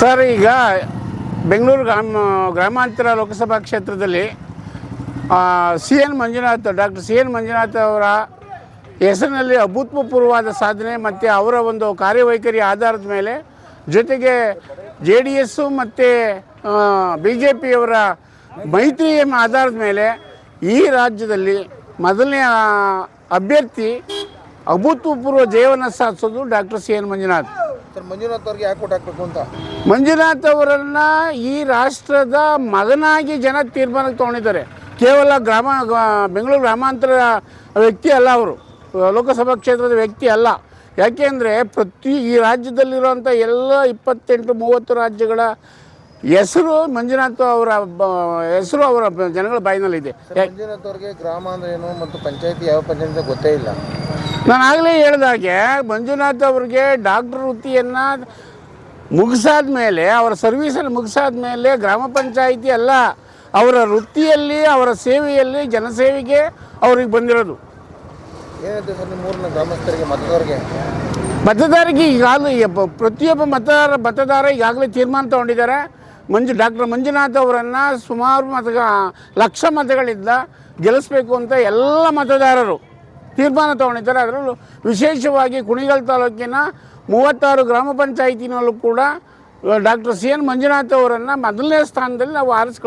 Sir, ಈಗ ಬೆಂಗಳೂರು ಗ್ರಾಮ, ಗ್ರಾಮಾಂತರ ಲೋಕಸಭಾ ಕ್ಷೇತ್ರದಲ್ಲಿ C N Manjunath, doctor C N Manjunath ಅವರ ಹೆಸರಿನಲ್ಲಿ ಅಭೂತಪೂರ್ವವಾದ ಸಾಧನೆ ಮತ್ತು ಅವರ ಒಂದು ಕಾರ್ಯವೈಖರಿ ಆಧಾರದ ಮೇಲೆ ಜೊತೆಗೆ ಜೆ ಡಿ ಎಸ್ಸು ಮತ್ತು ಬಿ ಜೆ ಪಿಯವರ ಮೈತ್ರಿ ಆಧಾರದ ಮೇಲೆ ಈ ರಾಜ್ಯದಲ್ಲಿ ಮೊದಲನೇ ಅಭ್ಯರ್ಥಿ ಅಭೂತಪೂರ್ವ ಜಯವನ್ನು ಸಾಧಿಸೋದು doctor C N Manjunath. Manjunath ಅವ್ರಿಗೆ ಯಾಕೆ ಹಾಕ್ಬೇಕು ಅಂತ? ಮಂಜುನಾಥ್ ಅವರನ್ನು ಈ ರಾಷ್ಟ್ರದ ಮಗನಾಗಿ ಜನ ತೀರ್ಮಾನಕ್ಕೆ ತಗೊಂಡಿದ್ದಾರೆ. ಕೇವಲ ಗ್ರಾಮ ಬೆಂಗಳೂರು ಗ್ರಾಮಾಂತರ ವ್ಯಕ್ತಿ ಅಲ್ಲ ಅವರು. ಲೋಕಸಭಾ ಕ್ಷೇತ್ರದ ವ್ಯಕ್ತಿ ಅಲ್ಲ. ಯಾಕೆಂದರೆ ಪ್ರತಿ ಈ ರಾಜ್ಯದಲ್ಲಿರುವಂಥ ಎಲ್ಲ ಇಪ್ಪತ್ತೆಂಟು ಮೂವತ್ತು ರಾಜ್ಯಗಳ ಹೆಸರು ಮಂಜುನಾಥ್ ಅವರ ಹೆಸರು ಅವರ ಜನಗಳ ಬಾಯಿನಲ್ಲಿದೆ. ಮಂಜುನಾಥ್ ಅವ್ರಿಗೆ ಗ್ರಾಮ ಅಂದ್ರೆ ಏನು ಮತ್ತು ಪಂಚಾಯತಿ ಯಾವ ಪಂಚಾಯತಿ ಗೊತ್ತೇ ಇಲ್ಲ. ನಾನು ಆಗಲೇ ಹೇಳಿದಾಗೆ ಮಂಜುನಾಥ್ ಅವ್ರಿಗೆ ಡಾಕ್ಟರ್ ವೃತ್ತಿಯನ್ನು ಮುಗಿಸಾದ ಮೇಲೆ ಅವರ ಸರ್ವೀಸನ್ನು ಮುಗಿಸಾದ ಮೇಲೆ ಗ್ರಾಮ ಪಂಚಾಯಿತಿ ಅಲ್ಲ ಅವರ ವೃತ್ತಿಯಲ್ಲಿ ಅವರ ಸೇವೆಯಲ್ಲಿ ಜನಸೇವೆಗೆ ಅವ್ರಿಗೆ ಬಂದಿರೋದು. ಮತದಾರರಿಗೆ? ಈಗಾಗಲೇ ಪ್ರತಿಯೊಬ್ಬ ಮತದಾರ ಮತದಾರ ಈಗಾಗಲೇ ತೀರ್ಮಾನ ತಗೊಂಡಿದ್ದಾರೆ. ಮಂಜು ಡಾಕ್ಟರ್ ಮಂಜುನಾಥ್ ಅವರನ್ನು ಸುಮಾರು ಮತ ಲಕ್ಷ ಮತಗಳಿಂದ ಗೆಲ್ಲಿಸ್ಬೇಕು ಅಂತ ಎಲ್ಲ ಮತದಾರರು. ತೀರ್ಮಾನ ತಗೊಂಡಿದ್ದಾರೆ. ಅದರಲ್ಲೂ ವಿಶೇಷವಾಗಿ ಕುಣಿಗಲ್ ತಾಲೂಕಿನ ಮೂವತ್ತಾರು ಗ್ರಾಮ ಪಂಚಾಯಿತಿನಲ್ಲೂ ಕೂಡ ಡಾಕ್ಟರ್ ಸಿ ಎನ್ ಮಂಜುನಾಥ್ ಅವರನ್ನು ಮೊದಲನೇ ಸ್ಥಾನದಲ್ಲಿ ನಾವು ಆರಿಸಿ